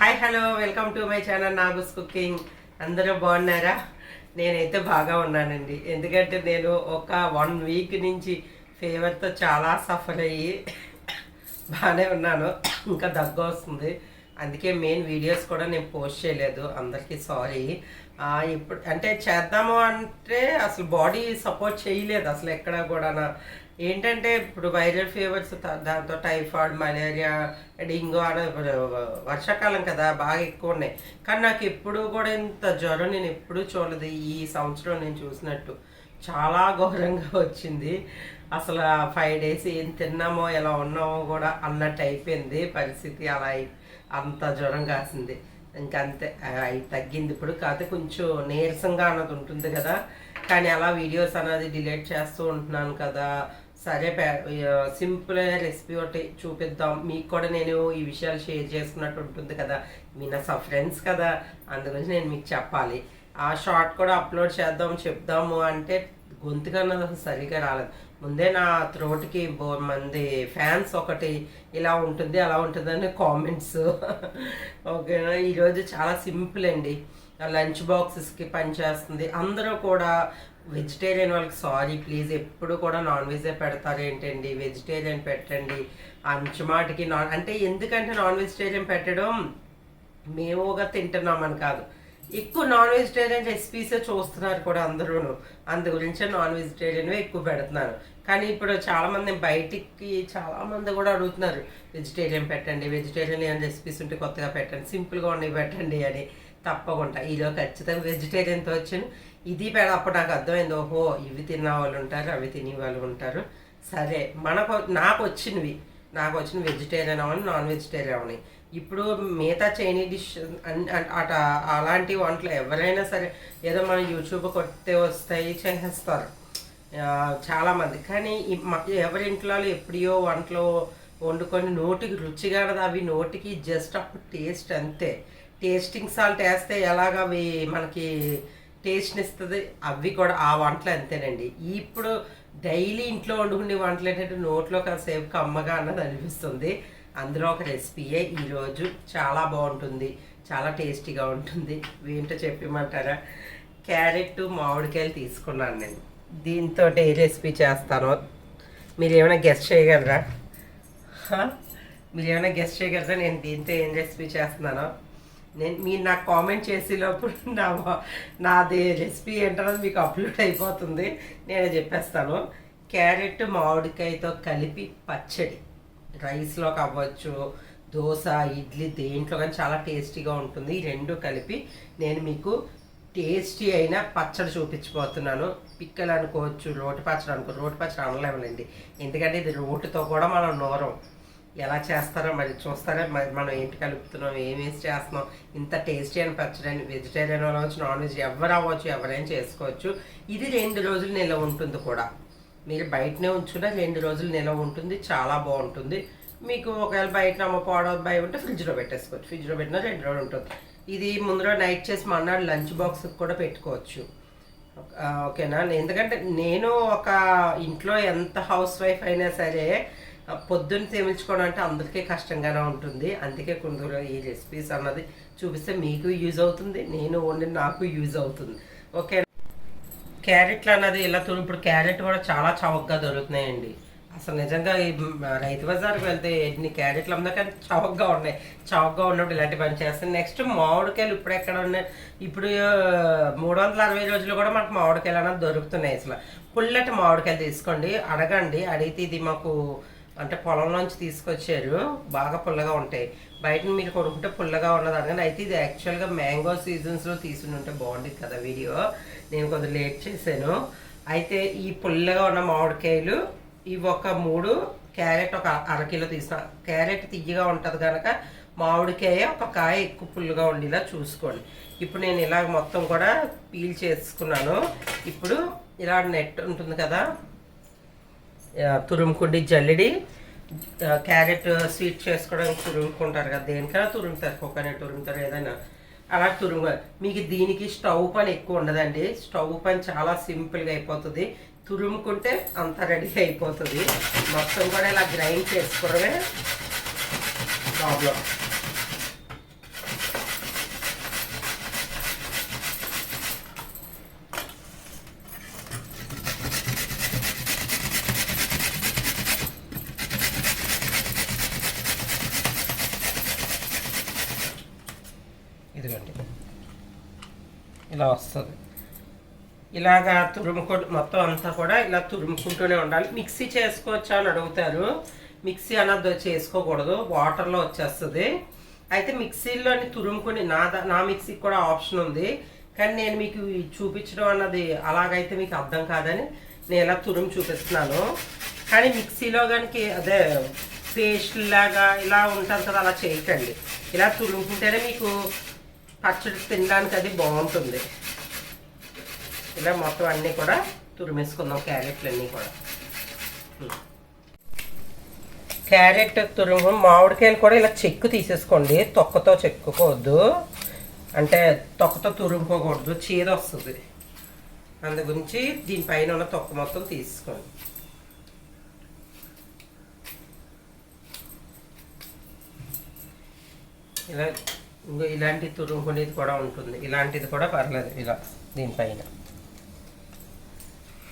Hi hello welcome to my channel Nagu's cooking. అందరూ బాగున్నారా? నేనైతే బాగా ఉన్నానండి. ఎందుకంటే నేను ఒక వన్ వీక్ నుంచి ఫీవర్తో చాలా సఫర్ అయ్యి బాగానే ఉన్నాను. ఇంకా దగ్గు వస్తుంది. అందుకే మెయిన్ వీడియోస్ కూడా నేను పోస్ట్ చేయలేదు. అందరికీ సారీ. ఇప్పుడు అంటే చేద్దాము అంటే అసలు బాడీ సపోర్ట్ చేయలేదు. అసలు ఎక్కడ కూడా ఏంటంటే ఇప్పుడు వైరల్ ఫీవర్స్ దాంతో టైఫాయిడ్ మలేరియా డెంగ్యూ అనే ఇప్పుడు వర్షాకాలం కదా బాగా ఎక్కువ ఉన్నాయి. కానీ నాకు ఎప్పుడు కూడా ఇంత జ్వరం నేను ఎప్పుడూ చూడలేదు. ఈ సంవత్సరం నేను చూసినట్టు. చాలా ఘోరంగా వచ్చింది. అసలు ఫైవ్ డేస్ ఏం తిన్నామో ఎలా ఉన్నామో కూడా అన్నట్టు అయిపోయింది పరిస్థితి. అలా అయి అంత జ్వరం కాసింది. ఇంకా అంతే అవి తగ్గింది ఇప్పుడు. కాకపోతే కొంచెం నీరసంగా అన్నది ఉంటుంది కదా. కానీ అలా వీడియోస్ అనేది డిలీట్ చేస్తూ ఉంటున్నాను కదా. సరే సింపుల్ రెసిపీ ఒకటి చూపిద్దాం. మీకు కూడా నేను ఈ విషయాలు షేర్ చేసుకున్నట్టు ఉంటుంది కదా. మీ నా ఫ్రెండ్స్ కదా. అందుగురించి నేను మీకు చెప్పాలి. ఆ షార్ట్ కూడా అప్లోడ్ చేద్దాం చెప్దాము అంటే గొంతు కన్నది అసలు సరిగా రాలేదు. ముందే నా త్రోట్కి బో మంది ఫ్యాన్స్ ఒకటి ఇలా ఉంటుంది అలా ఉంటుందని కామెంట్స్. ఓకేనా? ఈరోజు చాలా సింపుల్ అండి. లంచ్ బాక్సెస్కి పనిచేస్తుంది అందరూ కూడా వెజిటేరియన్ వాళ్ళకి సారీ ప్లీజ్. ఎప్పుడు కూడా నాన్ వెజే పెడతారు. ఏంటండి? వెజిటేరియన్ పెట్టండి. అంచుమాటికి నాన్ అంటే ఎందుకంటే నాన్ వెజిటేరియన్ పెట్టడం మేముగా తింటున్నామని కాదు. ఎక్కువ నాన్ వెజిటేరియన్ రెసిపీసే చూస్తున్నారు కూడా అందరూను. అందు గురించే నాన్ వెజిటేరియన్ ఎక్కువ పెడుతున్నారు. కానీ ఇప్పుడు చాలామంది బయటికి చాలా మంది కూడా అడుగుతున్నారు వెజిటేరియన్ పెట్టండి. వెజిటేరియన్ ఏమైనా రెసిపీస్ ఉంటే కొత్తగా పెట్టండి. సింపుల్గా ఉన్నవి పెట్టండి అని. తప్పకుండా. ఈలో ఖచ్చితంగా వెజిటేరియన్తో వచ్చాను. ఇది పెడ అప్పుడు నాకు అర్థమైంది ఓహో ఇవి తిన్న వాళ్ళు ఉంటారు అవి తినే వాళ్ళు ఉంటారు. సరే మనకు నాకు వచ్చినవి. నాకు వచ్చిన వెజిటేరియన్ అవని నాన్ వెజిటేరియన్ అవని. ఇప్పుడు మిగతా చైనీస్ డిష్ అట అలాంటి వంటలు ఎవరైనా సరే ఏదో మనం యూట్యూబ్ కొట్టే వస్తాయి చేసేస్తారు. చాలామంది. కానీ ఎవరి ఇంట్లో ఎప్పుడో వంటలు వండుకొని నోటికి రుచిగా అవి నోటికి జస్ట్ అప్పుడు టేస్ట్ అంతే. టేస్టింగ్ సాల్ట్ వేస్తే ఎలాగ అవి మనకి టేస్ట్ని ఇస్తుంది అవి కూడా ఆ వంటలు అంతేనండి. ఇప్పుడు డైలీ ఇంట్లో వండుకునే వంటలు ఏంటంటే నోట్లో కాసేపు కమ్మగా అన్నది అనిపిస్తుంది. అందులో ఒక రెసిపీయే ఈరోజు. చాలా బాగుంటుంది. చాలా టేస్టీగా ఉంటుంది. ఏంటో చెప్పమంటారా? క్యారెట్ మామిడికాయలు తీసుకున్నాను నేను. దీంతో ఏ రెసిపీ చేస్తానో మీరు ఏమైనా గెస్ట్ చేయగలరా? మీరు ఏమైనా గెస్ట్ చేయగలరా? నేను దీంతో ఏం రెసిపీ చేస్తున్నానో? నేను మీరు నాకు కామెంట్ చేసేటప్పుడు నా నాది రెసిపీ ఏంటో మీకు అప్లోడ్ అయిపోతుంది. నేను చెప్పేస్తాను. క్యారెట్ మామిడికాయతో కలిపి పచ్చడి. రైస్లోకి అవ్వచ్చు దోశ ఇడ్లీ దేంట్లో కానీ చాలా టేస్టీగా ఉంటుంది. ఈ రెండు కలిపి నేను మీకు టేస్టీ అయిన పచ్చడి చూపించిపోతున్నాను పిక్కలు అనుకోవచ్చు రోటి పచ్చడి అనుకో రోటి పచ్చడి అనలేములేండి. ఎందుకంటే ఇది రోటితో కూడా మనం నోరం. ఎలా చేస్తారో మరి చూస్తారా? మరి మనం ఏంటి కలుపుతున్నాం? ఏం వేసి చేస్తున్నాం? ఇంత టేస్టీ అని పచ్చడి వెజిటేరియన్ అవ్వచ్చు నాన్ వెజ్ ఎవరు అవ్వచ్చు ఎవరైనా చేసుకోవచ్చు. ఇది రెండు రోజులు నిల్వ ఉంటుంది కూడా. మీరు బయటనే ఉంచుకున్నా రెండు రోజులు నిల్వ ఉంటుంది చాలా బాగుంటుంది. మీకు ఒకవేళ బయట అమ్మపోవడం భయం ఉంటే ఫ్రిడ్జ్లో పెట్టేసుకోవచ్చు. ఫ్రిడ్జ్లో పెట్టినా రెండు రోజులు ఉంటుంది. ఇది ముందర నైట్ చేసి మన్నాడు లంచ్ బాక్స్కి కూడా పెట్టుకోవచ్చు. ఓకేనా? ఎందుకంటే నేను ఒక ఇంట్లో ఎంత హౌస్ వైఫ్ అయినా సరే పొద్దున్న సేమించుకోవడం అంటే అందరికీ కష్టంగానే ఉంటుంది. అందుకే కొందరు ఈ రెసిపీస్ అన్నది చూపిస్తే మీకు యూజ్ అవుతుంది నేను ఓన్లీ నాకు యూజ్ అవుతుంది. ఓకే క్యారెట్లు అన్నది ఇలా ఇప్పుడు క్యారెట్ కూడా చాలా చవకగా దొరుకుతున్నాయండి. అసలు నిజంగా ఈ రైతు బజార్కి వెళ్తే ఎన్ని క్యారెట్లు అమ్మినా కానీ చవకగా ఉన్నాయి. చవకగా ఉన్నప్పుడు ఇలాంటి పని చేస్తాను. నెక్స్ట్ మామిడికాయలు ఇప్పుడు ఎక్కడ ఉన్నాయి? ఇప్పుడు మూడు వందల అరవై రోజులు కూడా మనకు మామిడికాయలు అన్నది దొరుకుతున్నాయి అసలు. పుల్లటి మామిడికాయలు తీసుకోండి అడగండి. అడిగితే ఇది మాకు అంటే పొలంలోంచి తీసుకొచ్చారు. బాగా పుల్లగా ఉంటాయి. బయట మీరు కొనుక్కుంటే పుల్లగా ఉన్నది అనగానే అయితే ఇది యాక్చువల్గా మ్యాంగో సీజన్స్లో తీసుకుని ఉంటే బాగుండేది కదా వీడియో. నేను కొంచెం లేట్ చేశాను. అయితే ఈ పుల్లగా ఉన్న మామిడికాయలు ఇవి ఒక మూడు క్యారెట్ ఒక అరకిలో తీసిన క్యారెట్ తియ్యగా ఉంటుంది కనుక మామిడికాయ ఒక కాయ ఎక్కువ పుల్లుగా ఉండేలా చూసుకోండి. ఇప్పుడు నేను ఇలా మొత్తం కూడా పీల్ చేసుకున్నాను. ఇప్పుడు ఇలా నెట్ ఉంటుంది కదా తురుముకుండి జల్లిడి క్యారెట్ స్వీట్ చేసుకోవడానికి తురుముకుంటారు కదా దేనికైనా తురుముతారు కోకోనట్ తురుముతారు ఏదైనా. అలా తురుము మీకు దీనికి స్టవ్ పని ఎక్కువ ఉండదండి. స్టవ్ పని చాలా సింపుల్గా అయిపోతుంది. తురుముకుంటే అంత రెడీ అయిపోతుంది. మొత్తం కూడా ఇలా గ్రైండ్ చేసుకోవడమే ప్రాబ్లం ఇదిగోండి ఇలా వస్తుంది. ఇలాగా తురుముకు మొత్తం అంతా కూడా ఇలా తురుముకుంటూనే ఉండాలి. మిక్సీ చేసుకోవచ్చా అని అడుగుతారు. మిక్సీ అన్నది చేసుకోకూడదు. వాటర్లో వచ్చేస్తుంది. అయితే మిక్సీలోని తురుముకుని నా నా మిక్సీకి కూడా ఆప్షన్ ఉంది. కానీ నేను మీకు చూపించడం అన్నది అలాగైతే మీకు అర్థం కాదని నేను ఇలా తురుము చూపిస్తున్నాను. కానీ మిక్సీలో కనుక అదే పేస్ట్ లాగా ఇలా ఉంటుంది కదా అలా చేయకండి. ఇలా తురుముకుంటేనే మీకు పచ్చడి తినడానికి అది బాగుంటుంది. ఇలా మొత్తం అన్నీ కూడా తురిమేసుకుందాం క్యారెట్లు అన్నీ కూడా క్యారెట్ తురుము మామిడికాయలు కూడా ఇలా చెక్కు తీసేసుకోండి. తొక్కతో చెక్కుకోవద్దు. అంటే తొక్కతో తురుముకోకూడదు. చీద వస్తుంది. అందు గురించి దీనిపైన ఉన్న తొక్క మొత్తం తీసుకోండి. ఇలా ఇంకా ఇలాంటి తురుముకునేది కూడా ఉంటుంది. ఇలాంటిది కూడా పర్లేదు ఇలా దీనిపైన.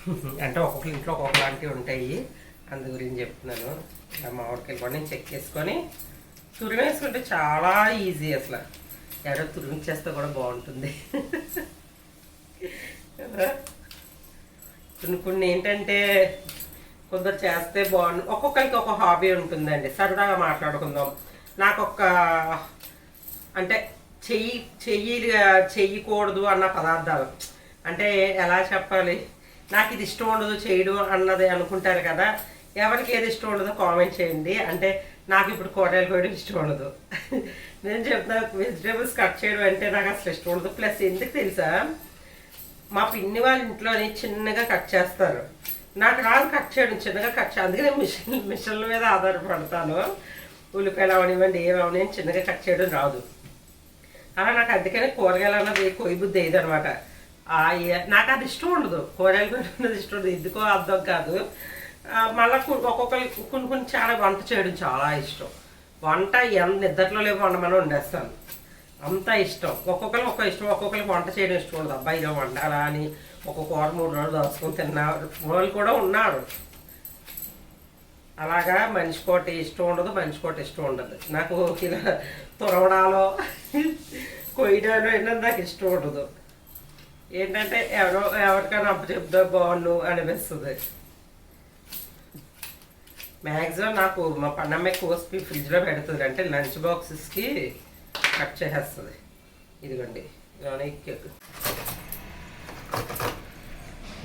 అంటే ఒక్కొక్కరి ఇంట్లో ఒక్కొక్కలాంటివి ఉంటాయి. అందు గురించి చెప్తున్నాను. ఇలా మామిడికాయలు కూడా నేను చెక్ చేసుకొని తురిమేసుకుంటే చాలా ఈజీ అసలు. ఎవరో తురిమిచ్చేస్తే కూడా బాగుంటుంది. కొన్ని కొన్ని ఏంటంటే కొందరు చేస్తే బాగుంది ఒక్కొక్కరికి ఒక హాబీ ఉంటుందండి. సరదాగా మాట్లాడుకుందాం. నాకు ఒక అంటే చెయ్యి చెయ్యి చెయ్యకూడదు అన్న పదార్థాలు. అంటే ఎలా చెప్పాలి? నాకు ఇది ఇష్టం ఉండదు చేయడం అన్నది అనుకుంటారు కదా. ఎవరికి ఏది ఇష్టం ఉండదో కామెంట్ చేయండి. అంటే నాకు ఇప్పుడు కూరగాయలు కోయడం ఇష్టం ఉండదు. నేను చెప్తున్నా వెజిటేబుల్స్ కట్ చేయడం అంటే నాకు అసలు ఇష్టం ఉండదు. ప్లస్ ఎందుకు తెలుసా? మా పిన్ని వాళ్ళ ఇంట్లోని చిన్నగా కట్ చేస్తారు. నాకు రాదు కట్ చేయడం చిన్నగా కట్ చే అందుకే నేను మిషన్ మిషన్ల మీద ఆధారపడతాను. ఉల్లిపాయలు అవనివ్వండి ఏమి అవని చిన్నగా కట్ చేయడం రాదు. అలా నాకు అందుకనే కూరగాయలు అన్నది కొయ్యబుద్ధి అయ్యేది అనమాట నాకు అది ఇష్టం ఉండదు. కూరగాయలు కొనుక్కున్నది ఇష్టం ఉండదు. ఎందుకో అర్థం కాదు. మళ్ళీ మళ్ళా ఒక్కొక్కరు కొన్ని కొన్ని చాలా వంట చేయడం చాలా ఇష్టం. వంట ఎంత నిద్రలో లేవు వండమని వండేస్తాను. అంత ఇష్టం. ఒక్కొక్కరికి ఒక్క ఇష్టం ఒక్కొక్కరికి వంట చేయడం ఇష్టం ఉండదు. అబ్బాయి ఇలా వండాలా అని ఒక కూర మూడు రోజులు దాచుకొని తిన్నారు వాళ్ళు కూడా ఉన్నారు. అలాగా మనిషి ఇష్టం ఉండదు మనిషి ఇష్టం ఉండదు. నాకు ఇలా తురవడాలో కొయ్యడాలో అయినా నాకు ఇష్టం ఉండదు. ఏంటంటే ఎవరో ఎవరికైనా అప్పు చెప్తే బాగుండు అనిపిస్తుంది. మ్యాక్సిమం నాకు మా పన్నమ్మ కోసి ఫ్రిడ్జ్లో పెడుతుంది. అంటే లంచ్ బాక్సెస్కి కట్ చేసేస్తుంది. ఇదిగోండి ఇలానే కేక్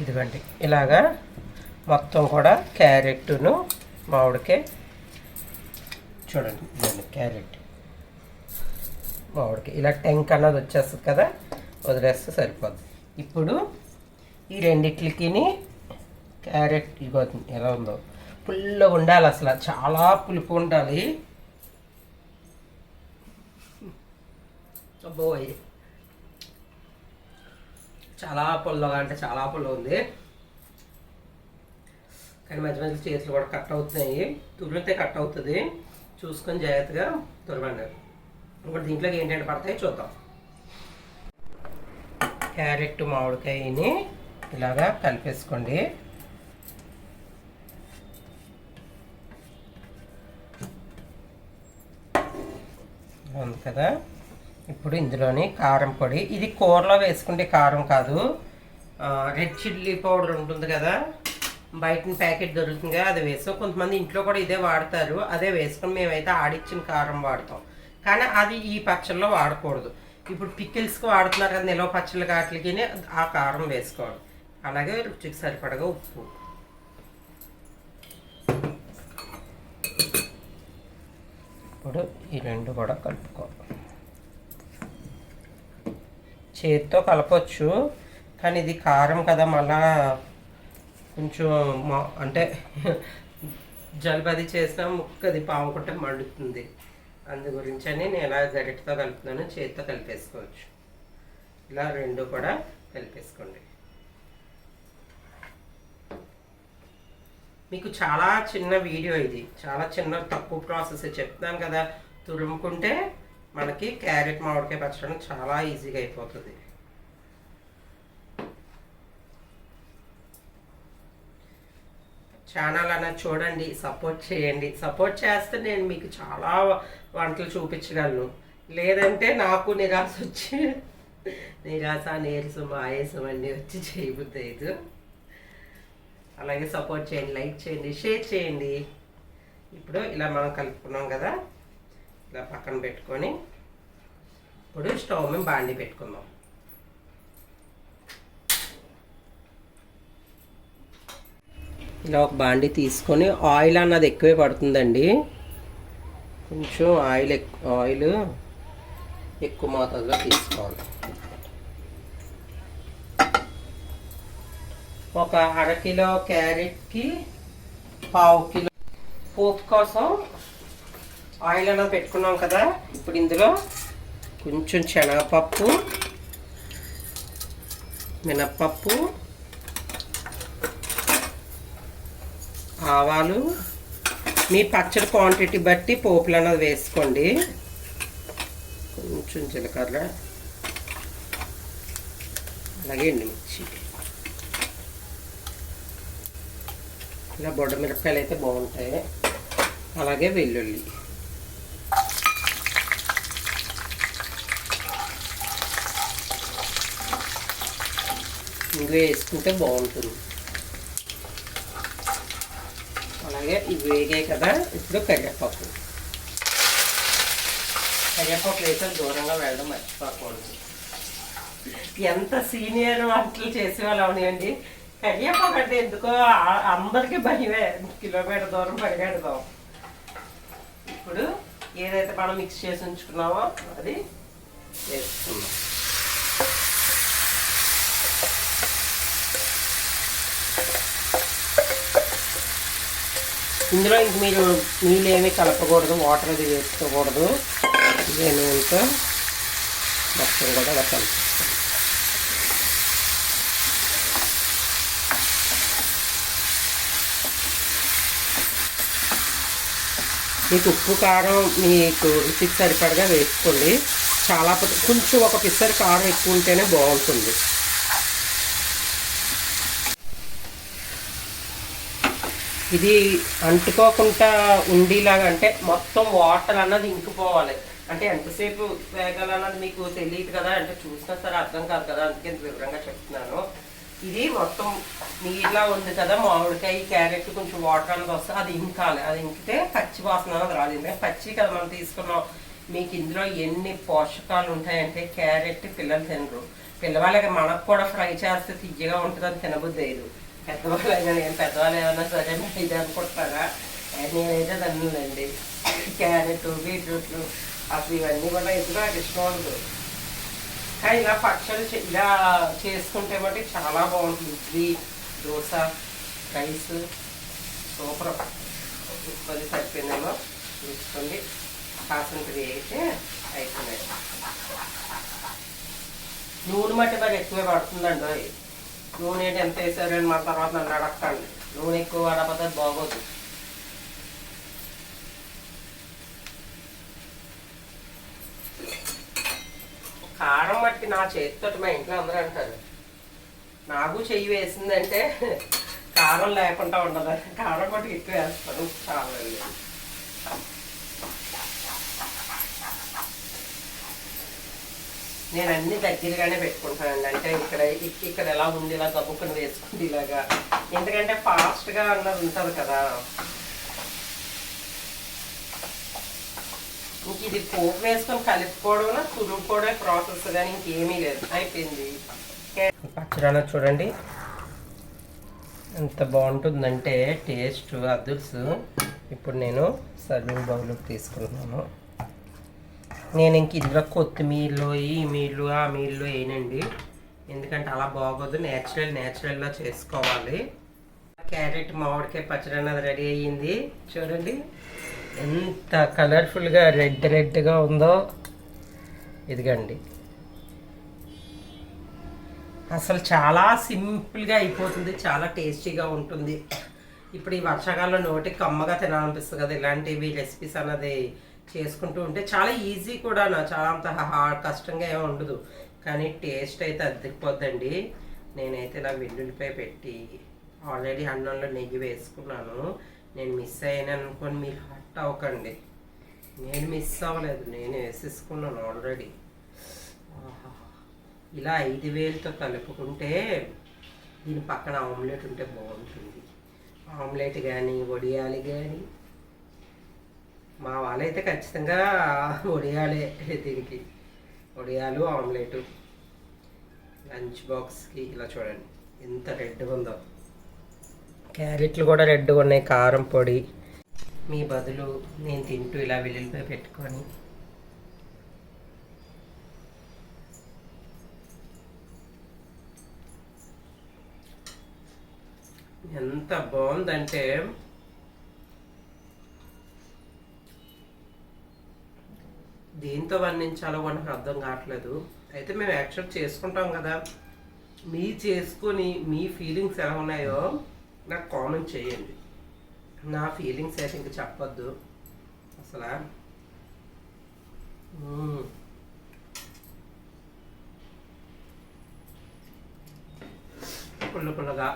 ఇదిగోండి ఇలాగా మొత్తం కూడా క్యారెట్ను మామిడికాయ. చూడండి ఇదిగోండి క్యారెట్. మామిడికాయ. ఇలా టెంక్ అన్నది వచ్చేస్తుంది కదా వదిలేస్తే సరిపోద్ది. ఇప్పుడు ఈ రెండిట్లకి క్యారెట్ ఇగోతుంది ఎలా ఉందో. పుల్లగా ఉండాలి అసలు చాలా పులుపు ఉండాలి. అబ్బో చాలా పుల్లగా అంటే చాలా పుల్ల ఉంది కానీ మధ్య మధ్యలో చేతులు కూడా కట్ అవుతున్నాయి. తురిమితే కట్ అవుతుంది. చూసుకొని జాగ్రత్తగా తురమండి ఇప్పుడు దీంట్లోకి ఏంటంటే పడతాయి చూద్దాం. క్యారెట్ మామిడికాయని ఇలాగా కలిపేసుకోండి. ఉంది కదా? ఇప్పుడు ఇందులోని కారం పొడి. ఇది కూరలో వేసుకుంటే కారం కాదు. రెడ్ చిల్లీ పౌడర్ ఉంటుంది కదా? బయట ప్యాకెట్ దొరుకుతుంది కదా అది వేసుకో. కొంతమంది ఇంట్లో కూడా ఇదే వాడతారు. అదే వేసుకొని మేమైతే ఆడిచ్చిన కారం వాడతాం. కానీ అది ఈ పచ్చళ్ళలో వాడకూడదు. ఇప్పుడు పికిల్స్కి వాడుతున్నారు కదా నిలవ పచ్చళ్ళ కాట్లకి ఆ కారం వేసుకోవాలి. అలాగే రుచికి సరిపడగా ఉప్పు. ఇప్పుడు ఈ రెండు కూడా కలుపుకోవాలి. చేతితో కలపచ్చు కానీ ఇది కారం కదా మళ్ళా కొంచెం మా అంటే జలుబది చేసిన ముక్కది పాముకుంటే మండుతుంది. అందు గురించి అని నేను ఇలా గరిటతో కలుపుతున్నాను చేతితో కలిపేసుకోవచ్చు. ఇలా రెండు కూడా కలిపేసుకోండి. మీకు చాలా చిన్న వీడియో ఇది. చాలా చిన్న తక్కువ ప్రాసెస్. చెప్తున్నాను కదా తురుముకుంటే మనకి క్యారెట్ మామిడికాయ పచ్చడం చాలా ఈజీగా అయిపోతుంది. ఛానల్ అన్న చూడండి సపోర్ట్ చేయండి. సపోర్ట్ చేస్తే నేను మీకు చాలా వంటలు చూపించగలను. లేదంటే నాకు నిరాశ వచ్చి నిరాశ నీరసం ఆయాసం అన్నీ వచ్చి చేయబుద్ది అలాగే సపోర్ట్ చేయండి లైక్ చేయండి షేర్ చేయండి. ఇప్పుడు ఇలా మనం కలుపుకున్నాం కదా ఇలా పక్కన పెట్టుకొని ఇప్పుడు స్టవ్ మీద బాండి పెట్టుకుందాం. ఇలా ఒక బాండి తీసుకొని ఆయిల్ అన్నది ఎక్కువే పడుతుందండి. కొంచెం ఆయిల్ ఎక్కువ ఆయిల్ ఎక్కువ మోతాదులో తీసుకోవాలి. ఒక అరకిలో క్యారెట్కి పావు కిలో పోపు కోసం ఆయిల్ అన్నది పెట్టుకున్నాం కదా ఇప్పుడు ఇందులో కొంచెం శనగపప్పు మినప్పప్పు ఆవాలు మీ పచ్చడి క్వాంటిటీ బట్టి పోపులు అన్నది వేసుకోండి. కొంచెం జీలకర్ర అలాగే ఎండుమిర్చి. ఇలా బొడ్డ మిరపకాయలు అయితే బాగుంటాయి. అలాగే వెల్లుల్లి. ఇందులో వేసుకుంటే బాగుంటుంది. అలాగే ఇవి వేగాయి కదా ఇప్పుడు కరివేపాకు కరివేపాకు వేసే దూరంగా వెళ్ళడం మర్చిపోకూడదు ఎంత సీనియర్ వంటలు చేసేవాళ్ళు అవునండి కరివేపాకు అంటే ఎందుకో అందరికి అందరికీ భయమే కిలోమీటర్ దూరం పరిగెడదాం ఇప్పుడు ఏదైతే మనం మిక్స్ చేసి ఉంచుకున్నామో అది వేసుకుందాం ఇందులో ఇంక మీరు నీళ్ళు ఏమీ కలపకూడదు వాటర్ అది వేసుకోకూడదు. ఇదే నూనెతో మొత్తం కూడా అలా కలిపిస్తాం మీకు ఉప్పు కారం మీకు రుచికి సరిపడగా వేసుకోండి. చాలా కొంచెం ఒక పిసర్ కారం ఎక్కువ ఉంటేనే బాగుంటుంది. ఇది అంటుకోకుండా ఉండేలాగా అంటే మొత్తం వాటర్ అన్నది ఇంకిపోవాలి. అంటే ఎంతసేపు వేగాలన్నది మీకు తెలియదు కదా అంటే చూసినా సరే అర్థం కాదు కదా అందుకే వివరంగా చెప్తున్నాను. ఇది మొత్తం నీళ్ళ ఉంది కదా మామిడికాయ క్యారెట్ కొంచెం వాటర్ అన్నది వస్తే అది ఇంకాలి. అది ఇంకితే పచ్చి వాసన అన్నది రాదు. ఎందుకంటే పచ్చి కదా మనం తీసుకున్నాం. మీకు ఇందులో ఎన్ని పోషకాలు ఉంటాయంటే క్యారెట్ పిల్లలు తినరు. పిల్లవాళ్ళకి మనకు కూడా ఫ్రై చేస్తే తియ్యగా ఉంటుంది అని తినబుద్ది లేదు. పెద్దవాళ్ళు అయినా నేను పెద్దవాళ్ళు ఏమన్నా సరే ఇది అనుకుంటారా నేనైతే తిన్నానండి. క్యారెట్ బీట్రూట్లు అసలు ఇవన్నీ కూడా ఎందుకు నాకు ఇష్టం ఉండదు. కానీ ఇలా పక్షులు ఇలా చేసుకుంటే బట్టి చాలా బాగుంటుంది. Idli dosa rice super. కొద్ది సరిపోయిందేమో చూసుకోండి. కాసినది అయితే అయిపోయింది. నూనె మట్టి బాగా ఎక్కువే పడుతుందండి. నూనె ఏంటి ఎంత వేసారని మా తర్వాత నన్ను అడగండి నూనె ఎక్కువ వాడకపోతే బాగోదు. కారం మట్టి నా చేతితో మా ఇంట్లో అందరూ అంటారు. నాకు చెయ్యి వేసిందంటే కారం లేకుండా ఉండదు. కారం బట్టి ఎక్కువ వేస్తాను. చాలా నేను అన్ని దగ్గరగానే పెట్టుకుంటానండి. అంటే ఇక్కడ ఇక్కడ ఎలా ఉంది ఇలా దబ్బుకుని వేసుకుంది ఇలాగా. ఎందుకంటే ఫాస్ట్గా అన్నది ఉంటుంది కదా. ఇంక ఇది పోపు వేసుకొని కలుపుకోవడం తురుముకోవడం ప్రాసెస్ కానీ ఇంకేమీ లేదు. అయిపోయింది. పచ్చడి చూడండి. ఎంత బాగుంటుందంటే టేస్ట్ అదుర్సు. ఇప్పుడు నేను సర్వింగ్ బౌల్కి తీసుకున్నాను నేను ఇంక ఇందులో కొత్తిమీరలు ఈ మీళ్ళు ఆ మీళ్ళు వేయనండి. ఎందుకంటే అలా బాగోదు నేచురల్ నేచురల్గా చేసుకోవాలి. క్యారెట్ మామిడికాయ పచ్చడి అన్నది రెడీ అయ్యింది. చూడండి ఎంత కలర్ఫుల్గా రెడ్ రెడ్గా ఉందో. ఇదిగండి. అసలు చాలా సింపుల్గా అయిపోతుంది చాలా టేస్టీగా ఉంటుంది. ఇప్పుడు ఈ వర్షాకాలంలో నోటికి కమ్మగా తినాలనిపిస్తుంది కదా ఇలాంటివి రెసిపీస్ అన్నది. చేసుకుంటూ ఉంటే చాలా ఈజీ కూడా నా చాలా అంత హార్డ్ కష్టంగా ఏమి ఉండదు. కానీ టేస్ట్ అయితే అద్దెకిపోద్దండి నేనైతే ఇలా వెల్లుల్లిపాయ పెట్టి ఆల్రెడీ అన్నంలో నెయ్యి వేసుకున్నాను. నేను మిస్ అయ్యాను అనుకొని మీరు హట్ అవ్వకండి. నేను మిస్ అవ్వలేదు. నేను వేసేసుకున్నాను ఆల్రెడీ. ఇలా ఐదు వేలతో కలుపుకుంటే దీని పక్కన ఆమ్లెట్ ఉంటే బాగుంటుంది. ఆమ్లెట్ కానీ వడియాలి కానీ మా వాళ్ళైతే ఖచ్చితంగా వడియాలే దీనికి. వడియాలు ఆమ్లెట్ లంచ్ బాక్స్కి ఇలా చూడండి. ఎంత రెడ్గా ఉందో. క్యారెట్లు కూడా రెడ్గా ఉన్నాయి కారం పొడి. మీ బదులు నేను తింటూ ఇలా వెల్లుల్లిపాయ పెట్టుకొని. ఎంత బాగుందంటే దేంతో వర్ణించాలో మనకు అర్థం కావట్లేదు. అయితే మేము యాక్సెప్ట్ చేసుకుంటాం కదా. మీ చేసుకొని మీ ఫీలింగ్స్ ఎలా ఉన్నాయో నాకు కామెంట్ చేయండి. నా ఫీలింగ్స్ అయితే ఇంక చెప్పొద్దు. అసలు? పుల్ల పుల్లగా.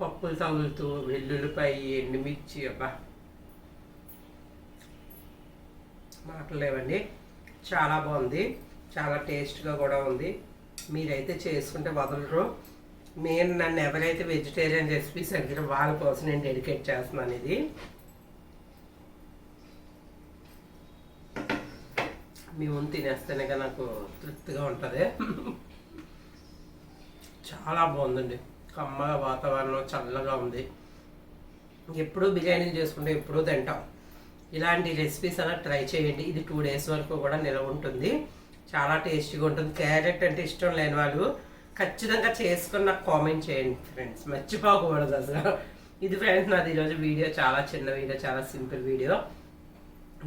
పప్పులు తగులుతూ వెల్లుల్లిపాయ ఎండుమిర్చి అబ్బా. మాటలు లేవండి చాలా బాగుంది. చాలా టేస్ట్గా కూడా ఉంది. మీరైతే చేసుకుంటే వదలరు. నేను నన్ను ఎవరైతే వెజిటేరియన్ రెసిపీస్ అడిగారో వాళ్ళ కోసం నేను డెడికేట్ చేస్తున్నాను ఇది. మీ తినేస్తేనే కదా నాకు తృప్తిగా ఉంటుంది. చాలా బాగుందండి. కమ్మగా వాతావరణం చల్లగా ఉంది. ఎప్పుడూ బిర్యానీలు చేసుకుంటే ఎప్పుడూ తింటాం. ఇలాంటి రెసిపీస్ అలా ట్రై చేయండి. ఇది టూ డేస్ వరకు కూడా నిలవ ఉంటుంది. చాలా టేస్టీగా ఉంటుంది. క్యారెట్ అంటే ఇష్టం లేని వాళ్ళు ఖచ్చితంగా చేసుకుని నాకు కామెంట్ చేయండి ఫ్రెండ్స్ మర్చిపోకూడదు అసలు. ఇది ఫ్రెండ్స్ నాది ఈరోజు వీడియో చాలా చిన్న వీడియో చాలా సింపుల్ వీడియో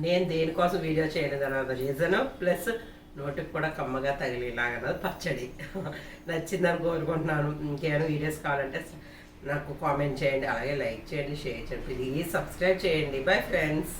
నేను దేనికోసం వీడియో చేయలేదు అన్నది రీజన్ ప్లస్ నోటికి కూడా కమ్మగా తగిలేలాగా పచ్చడి. నచ్చిందని కోరుకుంటున్నాను. ఇంకేమైనా వీడియోస్ కావాలంటే నాకు కామెంట్ చేయండి. అలాగే లైక్ చేయండి షేర్ చేయండి. ప్లీజ్ సబ్స్క్రైబ్ చేయండి. Bye friends